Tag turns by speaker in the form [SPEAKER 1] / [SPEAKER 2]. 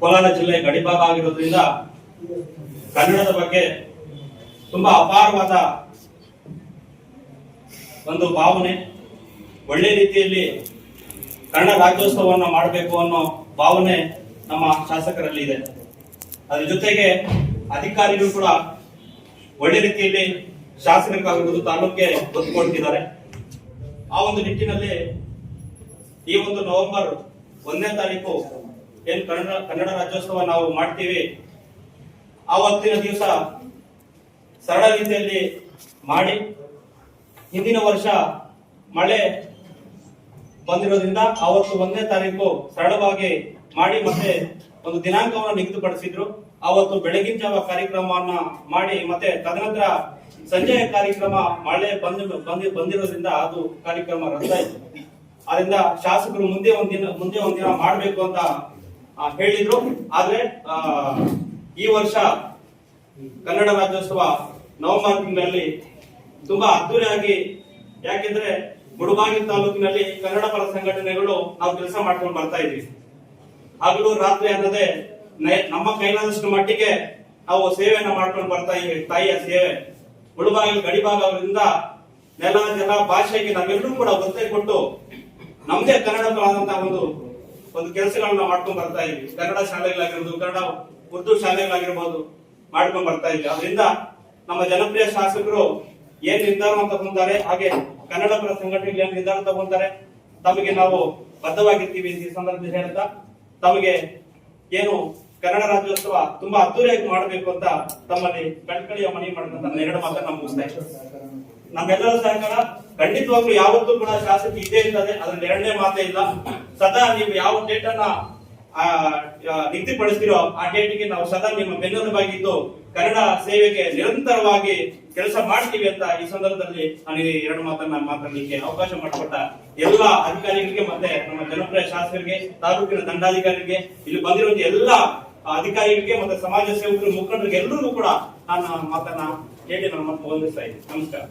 [SPEAKER 1] ಕೋಲಾರ ಜಿಲ್ಲೆ ಗಡಿಭಾಗ ಆಗಿರೋದ್ರಿಂದ ಕನ್ನಡದ ಬಗ್ಗೆ ತುಂಬಾ ಅಪಾರವಾದ ಒಂದು ಭಾವನೆ. ಒಳ್ಳೆ ರೀತಿಯಲ್ಲಿ ಕನ್ನಡ ರಾಜ್ಯೋತ್ಸವವನ್ನು ಮಾಡಬೇಕು ಅನ್ನೋ ಭಾವನೆ ನಮ್ಮ ಶಾಸಕರಲ್ಲಿ ಇದೆ. ಅದ್ರ ಜೊತೆಗೆ ಅಧಿಕಾರಿಗಳು ಕೂಡ ಒಳ್ಳೆ ರೀತಿಯಲ್ಲಿ ಶಾಸಕರಿಗಾಗಿರ್ಬೋದು ತಾಲೂಕಿಗೆ ಒತ್ತು ಆ ಒಂದು ನಿಟ್ಟಿನಲ್ಲಿ ಈ ಒಂದು ನವೆಂಬರ್ ಒಂದನೇ ತಾರೀಕು ಏನ್ ಕನ್ನಡ ಕನ್ನಡ ರಾಜ್ಯೋತ್ಸವ ನಾವು ಮಾಡ್ತೀವಿ, ಆವತ್ತಿನ ದಿವಸ ಸರಳ ರೀತಿಯಲ್ಲಿ ಮಾಡಿ, ಹಿಂದಿನ ವರ್ಷ ಮಳೆ ಬಂದಿರೋದ್ರಿಂದ ಆವತ್ತು ಒಂದನೇ ತಾರೀಕು ಸರಳವಾಗಿ ಮಾಡಿ ಮತ್ತೆ ಒಂದು ದಿನಾಂಕವನ್ನು ನಿಗದಿಪಡಿಸಿದ್ರು. ಆವತ್ತು ಬೆಳಗಿನ ಜಾವ ಕಾರ್ಯಕ್ರಮವನ್ನ ಮಾಡಿ ಮತ್ತೆ ತದನಂತರ ಸಂಜೆಯ ಕಾರ್ಯಕ್ರಮ ಮಳೆ ಬಂದ, ಬಂದಿ, ಬಂದಿರೋದ್ರಿಂದ ಅದು ಕಾರ್ಯಕ್ರಮ ರದ್ದಾಯಿತು. ಅದರಿಂದ ಶಾಸಕರು ಮುಂದೆ ಒಂದಿನ ಮುಂದೆ ಒಂದಿನ ಮಾಡಬೇಕು ಅಂತ ಹೇಳಿದ್ರು. ಆದ್ರೆ ಈ ವರ್ಷ ಕನ್ನಡ ರಾಜ್ಯೋತ್ಸವ ನವೆಂಬರ್ ತಿಂಗಳಲ್ಲಿ ತುಂಬಾ ಅದ್ದೂರಿಯಾಗಿ, ಯಾಕೆಂದ್ರೆ ಮುಡುಬಾಗಿ ತಾಲೂಕಿನಲ್ಲಿ ಕನ್ನಡ ಪರ ಸಂಘಟನೆಗಳು ನಾವು ಕೆಲಸ ಮಾಡ್ಕೊಂಡು ಬರ್ತಾ ಇದ್ವಿ. ಹಗಲು ರಾತ್ರಿ ಅನ್ನದೇ ನಮ್ಮ ಕೈಲಾದಷ್ಟು ಮಟ್ಟಿಗೆ ನಾವು ಸೇವೆಯನ್ನ ಮಾಡ್ಕೊಂಡು ಬರ್ತಾ ಇದ್ವಿ, ತಾಯಿಯ ಸೇವೆ. ಮುಳುಬಾಗಿಲು ಗಡಿಭಾಗ ಅವರಿಂದ ನೆಲ, ಜಲ, ಭಾಷೆಗೆ ನಾವೆಲ್ಲರೂ ಕೂಡ ಒತ್ತೆ ಕೊಟ್ಟು ನಮ್ದೇ ಕನ್ನಡ ಒಂದು ಒಂದು ಕೆಲಸಗಳನ್ನ ಮಾಡ್ಕೊಂಡ್ ಬರ್ತಾ ಇದ್ವಿ. ಕನ್ನಡ ಶಾಲೆಗಳಾಗಿರ್ಬೋದು, ಕನ್ನಡ ಉರ್ದು ಶಾಲೆಗಳಾಗಿರ್ಬೋದು ಮಾಡ್ಕೊಂಡ್ ಬರ್ತಾ ಇದ್ವಿ. ಅದರಿಂದ ನಮ್ಮ ಜನಪ್ರಿಯ ಶಾಸಕರು ಏನ್ ನಿರ್ಧಾರವನ್ನು ತಗೊಂತಾರೆ, ಹಾಗೆ ಕನ್ನಡ ಪರ ಸಂಘಟನೆಗಳು ಏನ್ ನಿರ್ಧಾರ ತಗೊಂತಾರೆ, ತಮಗೆ ನಾವು ಬದ್ಧವಾಗಿರ್ತೀವಿ ಈ ಸಂದರ್ಭದಲ್ಲಿ ಹೇಳ್ತಾ, ತಮಗೆ ಏನು ಕನ್ನಡ ರಾಜ್ಯೋತ್ಸವ ತುಂಬಾ ಅದ್ದೂರಿಯಾಗಿ ಮಾಡಬೇಕು ಅಂತ ತಮ್ಮಲ್ಲಿ ಕಣ್ಕಳಿಯ ಮನವಿ ಮಾಡಿದಂತ ನನ್ನ ಎರಡು ಮಾತನ್ನ ಮುಗಿಸ್ತಾ ನಮ್ಮೆಲ್ಲರ ಸಹಕಾರ ಖಂಡಿತವಾಗ್ಲೂ ಯಾವತ್ತೂ ಕೂಡ ಶಾಸಕಿ ಇದೇ ಇರ್ತದೆ. ಅದ್ರಲ್ಲಿ ಎರಡನೇ ಮಾತೇ ಇಲ್ಲ. ಸದಾ ನೀವು ಯಾವ ಡೇಟ್ ಅನ್ನ ಆ, ಆ, ಡೇಟ್ಗೆ ನಾವು ಸದಾ ನಿಮ್ಮ ಬೆನ್ನೆಲುಬಾಗಿದ್ದು ಕನ್ನಡ ಸೇವೆಗೆ ನಿರಂತರವಾಗಿ ಕೆಲಸ ಮಾಡ್ತೀವಿ ಅಂತ ಈ ಸಂದರ್ಭದಲ್ಲಿ ನಾನು ಎರಡು ಮಾತನ್ನ ಮಾತಾಡಲಿಕ್ಕೆ ಅವಕಾಶ ಮಾಡಿಕೊಟ್ಟ ಎಲ್ಲ ಅಧಿಕಾರಿಗಳಿಗೆ ಮತ್ತೆ ನಮ್ಮ ಜನಪ್ರಿಯ ಶಾಸಕರಿಗೆ ತಾಲೂಕಿನ ದಂಡಾಧಿಕಾರಿಗೆ ಇಲ್ಲಿ ಬಂದಿರುವಂತ ಎಲ್ಲ ಅಧಿಕಾರಿಗಳಿಗೆ ಮತ್ತೆ ಸಮಾಜ ಸೇವಕರು ಮುಖಂಡರಿಗೆ ಎಲ್ಲರಿಗೂ ಕೂಡ ನಾನು ಮಾತನ್ನ ಹೇಳಿ ನಮ್ಮ ಮತ್ತೆ ಹೊಂದಿಸ್ತಾ ಇದ್ದೀನಿ. ನಮಸ್ಕಾರ.